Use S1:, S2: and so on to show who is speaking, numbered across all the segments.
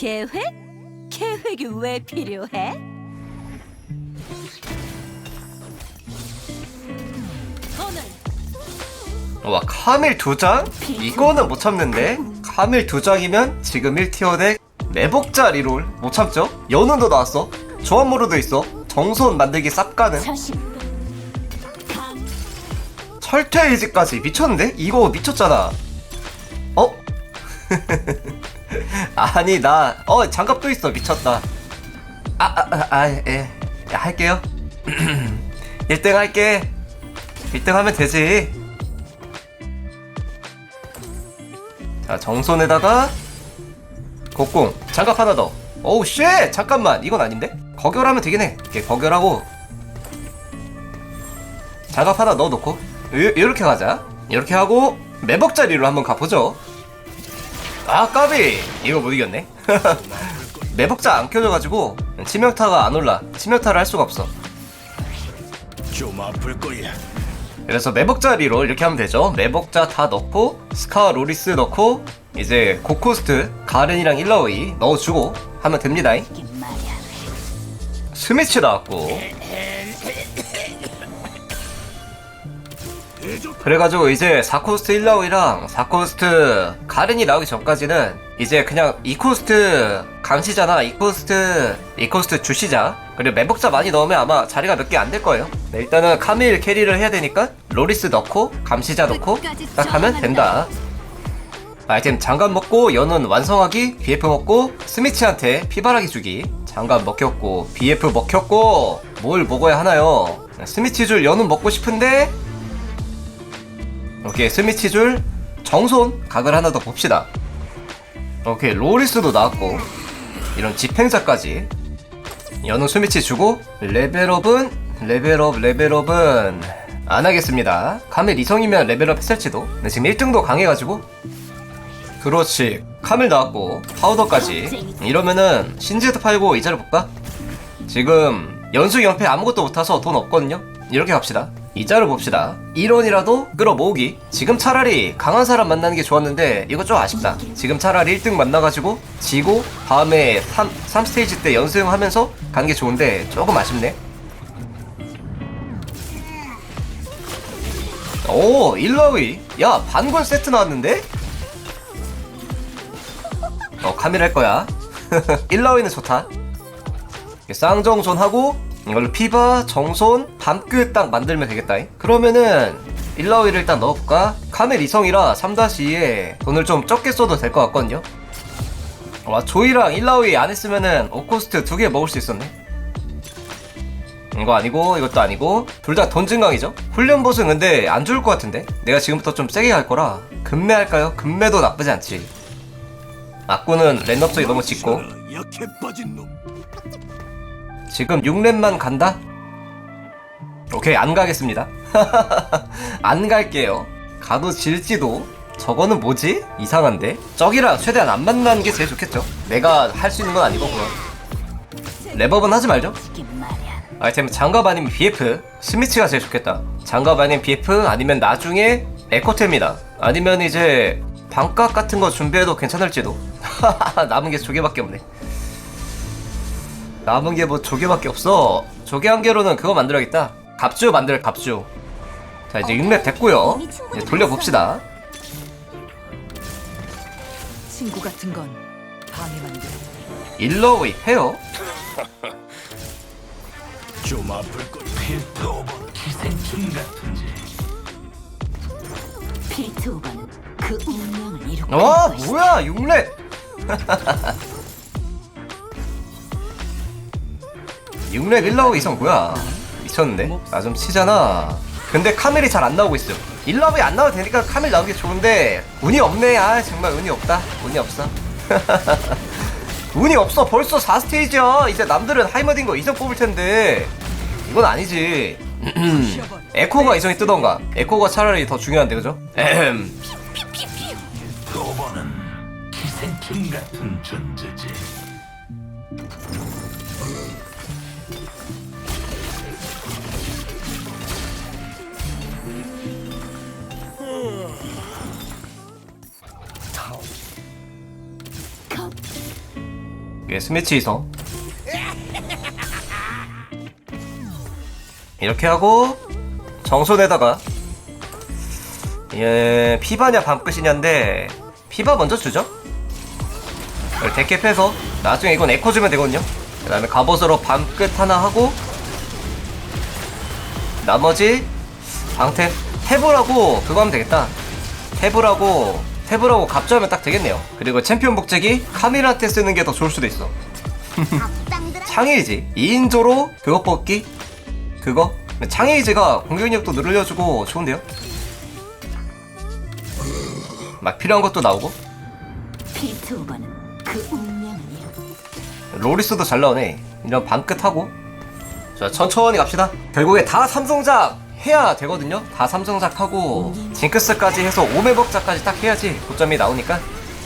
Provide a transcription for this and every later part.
S1: 계획? 계획이 왜 필요해? 오늘
S2: 와 카밀 두 장? 이거는 못 참는데 카밀 두 장이면 지금 1티어 덱 매복자 리롤 못 참죠? 연운도 나왔어 조합모르도 있어 정손 만들기 쌉 가능
S1: 40분 강
S2: 철퇴 의지까지 미쳤는데? 이거 미쳤잖아 어? 아니 나 어 장갑 또 있어. 미쳤다. 아아아예. 할게요. 1등 할게. 1등 하면 되지. 자 정손에다가 곡궁 장갑 하나 더. 오우 쉣! 잠깐만. 이건 아닌데? 거결하면 되긴 해. 이렇게 거결하고. 장갑 하나 넣어놓고. 요, 요렇게 가자. 이렇게 하고 매복자리로 한번 가보죠 아 까비. 이거 못 이겼네. 매복자 안 켜져가지고 치명타가 안 올라. 치명타를 할 수가 없어.
S3: 좀 아플 거야.
S2: 그래서 매복자 리롤 이렇게 하면 되죠. 매복자 다 넣고 스카 로리스 넣고 이제 고코스트 가렌이랑 일라오이 넣어주고 하면 됩니다. 스미치 나왔고 그래가지고 이제 4코스트 1라오이랑 4코스트 가렌이 나오기 전까지는 이제 그냥 2코스트 감시자나 2코스트 2코스트 주시자. 그리고 매복자 많이 넣으면 아마 자리가 몇 개 안 될 거예요. 네, 일단은 카밀 캐리를 해야 되니까 로리스 넣고 감시자 넣고 딱 하면 된다. 아이템 장갑 먹고 연운 완성하기 BF 먹고 스미치한테 피바라기 주기. 장갑 먹혔고 BF 먹혔고 뭘 먹어야 하나요? 스미치 줄 연운 먹고 싶은데 오케이 스미치 줄 정손 각을 하나 더 봅시다. 오케이 로리스도 나왔고 이런 집행자까지. 연운 스미치 주고 레벨업은 레벨업 레벨업은 안 하겠습니다. 카멜 이성이면 레벨업 했을지도. 근데 지금 1등도 강해가지고. 그렇지. 카밀 나왔고 파우더까지. 이러면은 신제드 팔고 이자를 볼까? 지금 연수 연패 아무것도 못해서 돈 없거든요. 이렇게 갑시다 이자를 봅시다. 1원이라도 끌어모으기. 지금 차라리 강한 사람 만나는 게 좋았는데 이거 좀 아쉽다. 지금 차라리 1등 만나가지고 지고 다음에 3, 3스테이지 때 연승하면서 가는 게 좋은데 조금 아쉽네. 오 일라위. 야 반권 세트 나왔는데? 어 카밀 할 거야. 1라위는 좋다. 쌍정손하고 이걸로 피바 정손 밤끝 딱 만들면 되겠다 그러면은 1라위를 일단 넣어볼까? 카밀 이성이라 3-2에 돈을 좀 적게 써도 될 것 같거든요. 와 조이랑 1라위 안 했으면은 오코스트 두 개 먹을 수 있었네. 이거 아니고 이것도 아니고 둘 다 돈 증강이죠? 훈련 보승 근데 안 좋을 것 같은데? 내가 지금부터 좀 세게 갈 거라. 금매 할까요? 금매도 나쁘지 않지. 악구는 랜덤 쪽이 너무 짙고. 지금 6렙만 간다? 오케이 안 가겠습니다. 안 갈게요. 가도 질지도? 저거는 뭐지? 이상한데? 저기랑 최대한 안 만나는 게 제일 좋겠죠? 내가 할 수 있는 건 아니고 그럼 랩업은 하지 말죠. 아이템 장갑 아니면 BF 스미치가 제일 좋겠다. 장갑 아니면 BF 아니면 나중에 에코템이다. 아니면 이제 반값 같은 거 준비해도 괜찮을지도. 남은 게 조개밖에 없네 남은 게 뭐 조개밖에 없어 조개 한 개로는 그거 만들어야겠다 갑주 만들 갑주 자 이제 6렙 됐고요 이제 돌려봅시다
S4: 친구 같은 건 방해만 돼.
S2: 일러웨이 페어
S3: 좀 아플 거야. 필터버 기생충 같은지.
S1: 필투오버는 그 운명을 이루고 것이다.
S2: 뭐야 6렙 6렙 1라고 이상 뭐야 미쳤는데 나좀 치잖아. 근데 카멜이 잘 안 나오고 있어. 1라브에 안 나와도 되니까 카멜 나오는 게 좋은데 운이 없네. 아 정말 운이 없다. 운이 없어. 운이 없어. 벌써 4스테이지야. 이제 남들은 하이머딩 거 이성 뽑을 텐데. 이건 아니지. 에코가 이성이 뜨던가. 에코가 차라리 더 중요한데 그죠? 에헴.
S3: 기생충 같은 존재지.
S2: 스미치 이성 이렇게 하고 정손에다가 예 피바냐 밤끝이냐인데 피바 먼저 주죠? 이걸 데캡해서 나중에 이건 에코 주면 되거든요. 그 다음에 갑옷으로 밤끝 하나 하고 나머지 방템 탭을하고 그거 하면 되겠다. 탭을하고 탭을하고 갑주하면 딱 되겠네요. 그리고 챔피언 복제기 카밀한테 쓰는 게 더 좋을 수도 있어. 창의이지. 2인조로 그거 뽑기? 그거? 창의이지가 공격력도 늘려주고 좋은데요? 막 필요한 것도 나오고?
S1: 그
S2: 로리스도 잘 나오네. 이런 밤끝하고. 자 천천히 갑시다. 결국에 다 삼성작 해야 되거든요. 다 삼성작 하고 징크스까지 해서 오메벅작까지 딱 해야지 고점이 나오니까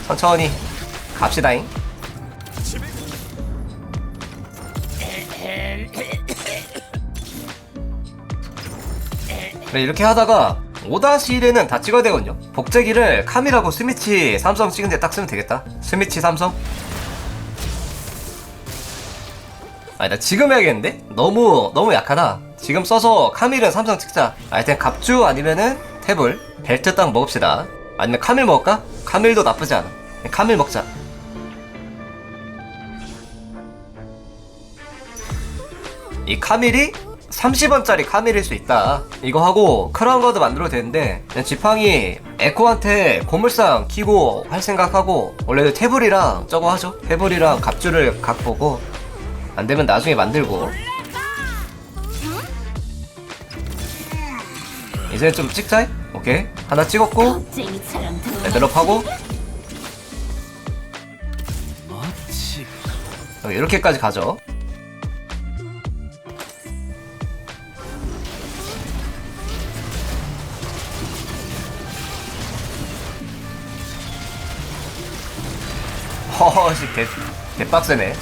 S2: 천천히 갑시다잉. 네, 이렇게 하다가 5-1에는 다 찍어야 되거든요. 복제기를 카밀하고 스미치 삼성 찍은데 딱 쓰면 되겠다. 스미치 삼성. 아니 나 지금 해야겠는데? 너무 너무 약하다 지금 써서 카밀은 삼성 찍자. 아, 하여튼 갑주 아니면은 탭을 벨트 딱 먹읍시다. 아니면 카밀 먹을까? 카밀도 나쁘지 않아. 카밀 먹자. 이 카밀이 30원짜리 카밀일 수 있다. 이거 하고 크라운 가드 만들어도 되는데 그냥 지팡이 에코한테 고물상 키고 할 생각하고 원래 태블이랑 저거 하죠. 태블이랑 갑주를 각 보고 안되면 나중에 만들고 이제 좀 찍자 오케이. 하나 찍었고. 레벨업하고.
S3: 멋지
S2: 이렇게까지 가죠. 허허씨 개, 개빡세네.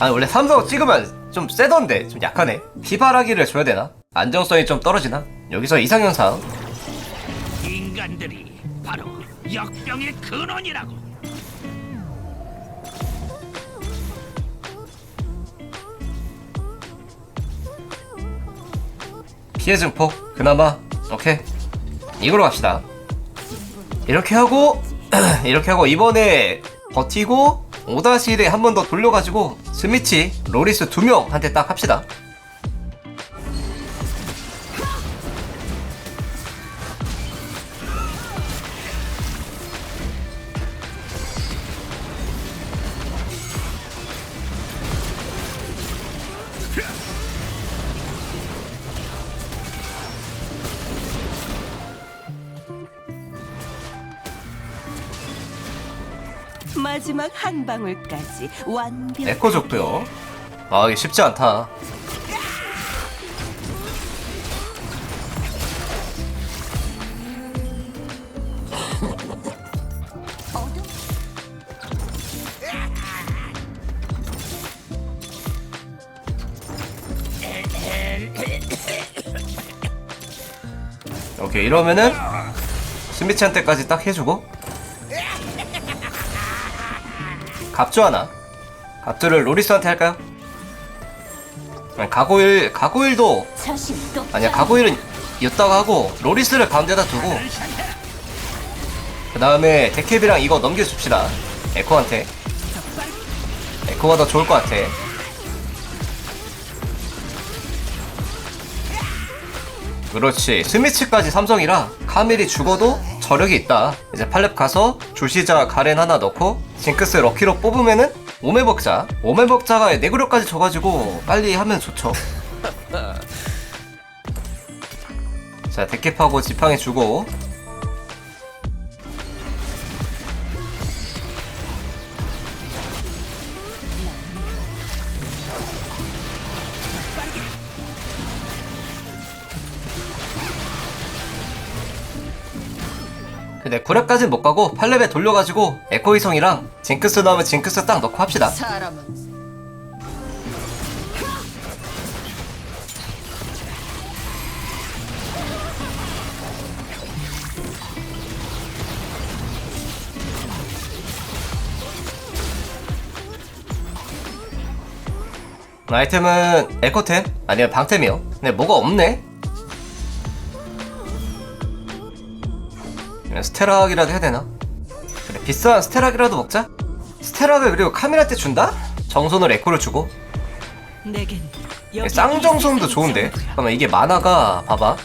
S2: 아니 원래 삼성 찍으면 좀 세던데 좀 약하네. 피바라기를 줘야 되나? 안정성이 좀 떨어지나? 여기서 이상현상
S3: 인간들이 바로 역병의 근원이라고.
S2: 피해 증폭? 그나마? 오케이. 이걸로 갑시다. 이렇게 하고 이렇게 하고 이번에 버티고 5-1에 한 번 더 돌려가지고 스미치 로리스 두 명한테 딱 합시다
S5: 마지막 한 방울까지 완벽.
S2: 에코족도요 아 이게 쉽지 않다 오케이 이러면은 스미치한테까지 딱 해주고 갑주 하나. 갑주를 로리스한테 할까요? 가고일 가고일도 아니야 가고일은 이었다가 하고 로리스를 가운데다 두고 그 다음에 데캡이랑 이거 넘겨줍시다. 에코한테. 에코가 더 좋을 것 같아. 그렇지. 스미치까지 삼성이라 카밀이 죽어도 저력이 있다. 이제 팔렙 가서 주시자 가렌 하나 넣고 징크스 럭키로 뽑으면은 오메벅자. 오메벅자가 네그로까지 져가지고 빨리 하면 좋죠. 자 데캡하고 지팡이 주고 근데 9렙까진 못 가고 8렙에 돌려가지고 에코이성이랑 징크스 넣으면 징크스 딱 넣고 합시다
S4: 음,
S2: 아이템은 에코템? 아니면 방템이요 근데 뭐가 없네? 그냥 스테락이라도 해야 되나? 그래 비싼 스테락이라도 먹자. 스테락을 그리고 카미라한테 준다? 정손을 에코를 주고. 쌍정손도
S5: 이
S2: 좋은데? 잠깐만 이게 만화가 봐봐.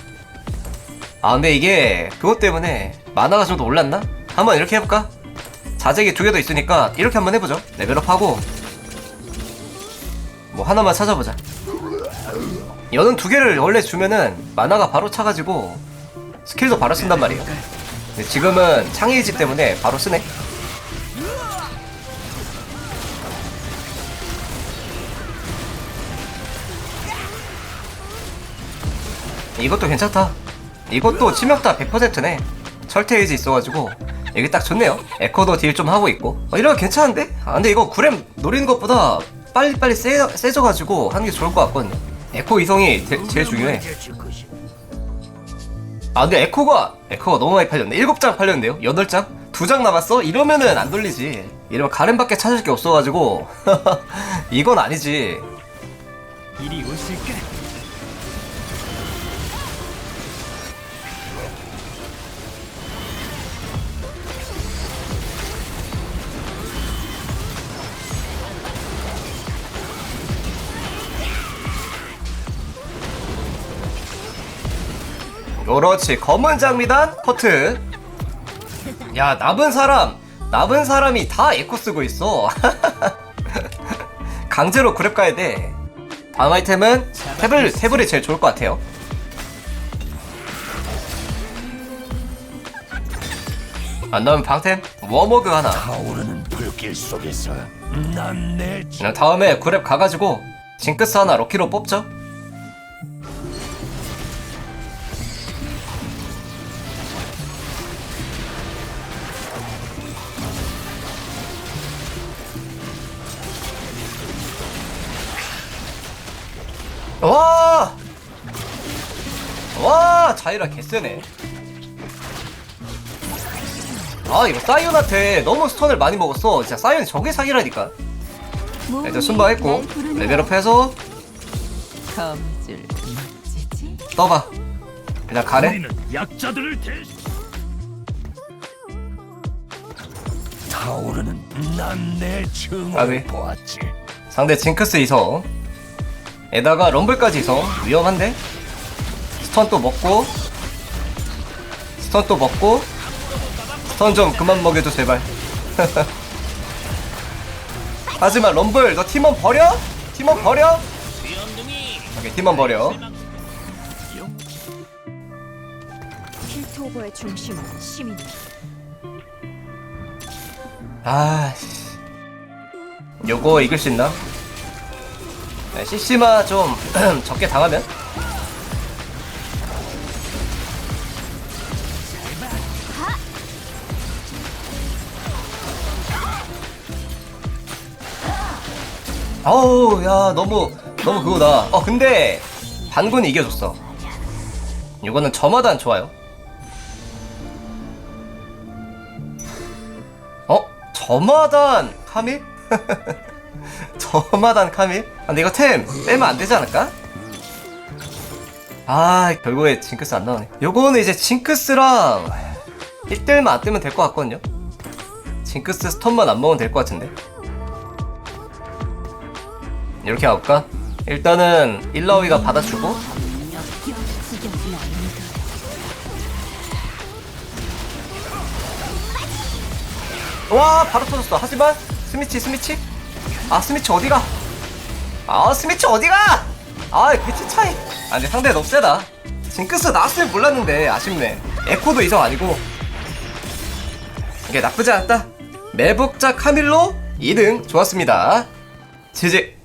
S2: 아 근데 이게 그것 때문에 만화가 좀 더 올랐나? 한번 이렇게 해볼까? 자재기 두 개 더 있으니까 이렇게 한번 해보죠. 레벨업하고. 뭐 하나만 찾아보자. 연은 두 개를 원래 주면은 만화가 바로 차가지고 스킬도 바로 쓴단 말이에요 지금은 창의지 때문에 바로 쓰네 이것도 괜찮다. 이것도 치명타 100%네. 철퇴의지 있어가지고 여기 딱 좋네요. 에코도 딜 좀 하고 있고. 어, 이러면 괜찮은데? 아 근데 이거 구렘 노리는 것보다 빨리빨리 세, 세져가지고 하는 게 좋을 것 같거든요. 에코 이성이 제, 제일 중요해. 아 근데 에코가 에코가 너무 많이 팔렸네. 7장 팔렸는데요? 8장? 2장 남았어? 이러면은 안 돌리지. 이러면 가렘밖에 찾을 게 없어가지고 이건 아니지.
S3: 이리 오실까?
S2: 그렇지 검은 장미단 커트. 야 남은 사람 남은 사람이 다 에코 쓰고 있어. 강제로 그랩 가야 돼. 다음 아이템은 태블 태블이 제일 좋을 것 같아요. 안 나오면 방템 워머그 하나. 그냥 다음에 그랩 가가지고 징크스 하나 럭키로 뽑죠 와! 와, 자이라 개쎄네. 아, 이거 사이온한테 너무 스턴을 많이 먹었어. 진짜 사이온이 저게 사기라니까. 일단 순방했고, 레벨업 해서
S5: 검줄 멋지지?
S2: 떠봐. 그냥 가래?
S3: 우리는 약자들을 대 타오르는 난내 증오를
S2: 아비.
S3: 보았지
S2: 상대 징크스 이성. 에다가 럼블까지 이성. 위험한데? 스턴 또 먹고. 스턴 또 먹고. 스턴 좀 그만 먹여줘, 제발. 하지만 럼블, 너 팀원 버려? 팀원 버려? 오케이, 팀원 버려.
S4: 킬토버의 중심은 시민.
S2: 아 씨. 요거 이길 수 있나? 네, CC마 좀 적게 당하면? 아우 야 너무 너무 그거다 어 근데 반군이 이겨줬어 이거는 저마다 좋아요 어? 저마단 카밀? 저마단 카밀? 아, 근데 이거 템 빼면 안 되지 않을까? 아 결국에 징크스 안 나오네 요거는 이제 징크스랑 1대1만 안 뜨면 될 것 같거든요 징크스 스턴만 안 먹으면 될 것 같은데 이렇게 가볼까? 일단은 일라오이가 받아주고. 와 바로 터졌어 하지만 스미치 스미치 아 스미치 어디가? 아 스미치 어디가? 아 배치 차이. 아 근데 상대 너무 세다. 징크스 나왔으면 몰랐는데 아쉽네. 에코도 이성 아니고. 이게 나쁘지 않았다. 매복자 카밀로 2등 좋았습니다. 지지